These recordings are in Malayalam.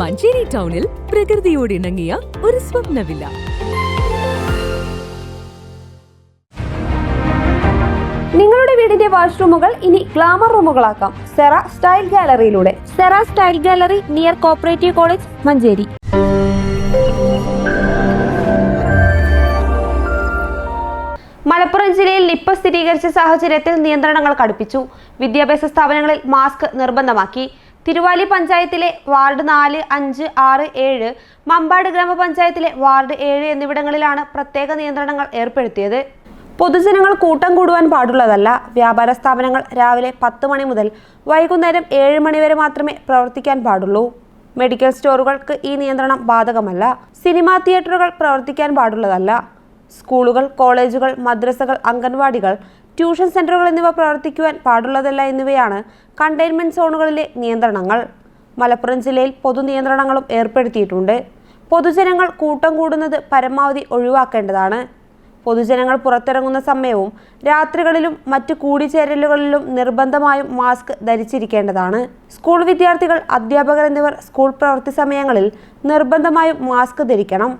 മഞ്ചേരി ടൗണിൽ പ്രകൃതിയോട് ഇണങ്ങിയ ഒരു സ്വപ്നവില്ല. നിങ്ങളുടെ വീടിന്റെ വാഷ്റൂമുകൾ ഇനി ഗ്ലാമർ റൂമുകളാക്കാം. Cera style ഗാലറിയിലൂടെ. Sera style gallery near cooperative college Manjeri. Malappuram ജില്ലയിൽ നിപ്പ സ്ഥിരീകരിച്ച സാഹചര്യത്തിൽ നിയന്ത്രണങ്ങൾ കടുപ്പിച്ചു. വിദ്യാഭ്യാസ സ്ഥാപനങ്ങളിൽ മാസ്ക് നിർബന്ധമാക്കി. തിരുവാലി പഞ്ചായത്തിലെ വാർഡ് നാല് അഞ്ച് ആറ് ഏഴ് മമ്പാട് ഗ്രാമപഞ്ചായത്തിലെ വാർഡ് ഏഴ് എന്നിവിടങ്ങളിലാണ് പ്രത്യേക നിയന്ത്രണങ്ങൾ ഏർപ്പെടുത്തിയത്. പൊതുജനങ്ങൾ കൂട്ടം കൂടുവാൻ പാടുള്ളതല്ല. വ്യാപാര സ്ഥാപനങ്ങൾ രാവിലെ പത്ത് മണി മുതൽ വൈകുന്നേരം ഏഴ് മണി വരെ മാത്രമേ പ്രവർത്തിക്കാൻ പാടുള്ളൂ. മെഡിക്കൽ സ്റ്റോറുകൾക്ക് ഈ നിയന്ത്രണം ബാധകമല്ല. സിനിമാ തിയേറ്ററുകൾ പ്രവർത്തിക്കാൻ പാടുള്ളതല്ല. സ്കൂളുകൾ കോളേജുകൾ മദ്രസകൾ അംഗൻവാടികൾ ട്യൂഷൻ സെന്ററുകൾ എന്നിവ പ്രവർത്തിക്കുവാൻ പാടുള്ളതല്ല എന്നിവയാണ് കണ്ടെയ്ൻമെന്റ് സോണുകളിലെ നിയന്ത്രണങ്ങൾ. മലപ്പുറം ജില്ലയിൽ പൊതു നിയന്ത്രണങ്ങളും ഏർപ്പെടുത്തിയിട്ടുണ്ട്. പൊതുജനങ്ങൾ കൂട്ടം കൂടുന്നത് പരമാവധി ഒഴിവാക്കേണ്ടതാണ്. പൊതുജനങ്ങൾ പുറത്തിറങ്ങുന്ന സമയവും രാത്രികളിലും മറ്റു കൂടിച്ചേരലുകളിലും നിർബന്ധമായും മാസ്ക് ധരിച്ചിരിക്കേണ്ടതാണ്. സ്കൂൾ വിദ്യാർത്ഥികൾ അധ്യാപകർ എന്നിവർ സ്കൂൾ പ്രവൃത്തി സമയങ്ങളിൽ നിർബന്ധമായും മാസ്ക് ധരിക്കണം.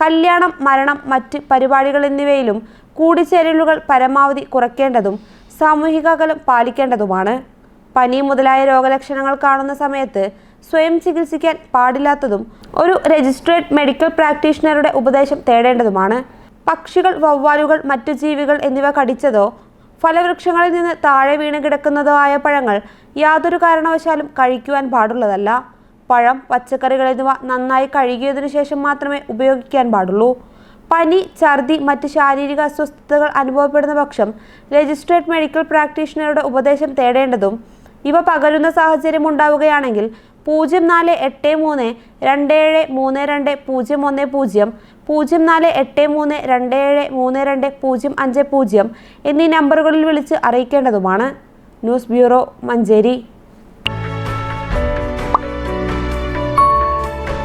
കല്യാണം മരണം മറ്റ് പരിപാടികൾ എന്നിവയിലും കൂടിച്ചേരലുകൾ പരമാവധി കുറയ്ക്കേണ്ടതും സാമൂഹിക അകലം പാലിക്കേണ്ടതുമാണ്. പനി മുതലായ രോഗലക്ഷണങ്ങൾ കാണുന്ന സമയത്ത് സ്വയം ചികിത്സിക്കാൻ പാടില്ലാത്തതും ഒരു രജിസ്ട്രേഡ് മെഡിക്കൽ പ്രാക്ടീഷണറുടെ ഉപദേശം തേടേണ്ടതുമാണ്. പക്ഷികൾ വവ്വാലുകൾ മറ്റു ജീവികൾ എന്നിവ കടിച്ചതോ ഫലവൃക്ഷങ്ങളിൽ നിന്ന് താഴെ വീണ് കിടക്കുന്നതോ ആയ പഴങ്ങൾ യാതൊരു കാരണവശാലും കഴിക്കുവാൻ പാടുള്ളതല്ല. പഴം പച്ചക്കറികൾ എന്നിവ നന്നായി കഴുകിയതിനു ശേഷം മാത്രമേ ഉപയോഗിക്കാൻ പാടുള്ളൂ. പനി ഛർദി മറ്റ് ശാരീരിക അസ്വസ്ഥതകൾ അനുഭവപ്പെടുന്ന പക്ഷം രജിസ്ട്രേഡ് മെഡിക്കൽ പ്രാക്ടീഷണറുടെ ഉപദേശം തേടേണ്ടതും ഇവ പകരുന്ന സാഹചര്യം ഉണ്ടാവുകയാണെങ്കിൽ പൂജ്യം നാല് എട്ട് മൂന്ന് രണ്ട് ഏഴ് മൂന്ന് രണ്ട് പൂജ്യം ഒന്ന് പൂജ്യം പൂജ്യം നാല് എട്ട് മൂന്ന് രണ്ട് ഏഴ് മൂന്ന് രണ്ട് പൂജ്യം അഞ്ച് പൂജ്യം എന്നീ നമ്പറുകളിൽ വിളിച്ച് അറിയിക്കേണ്ടതുമാണ്. News bureau Manjeri.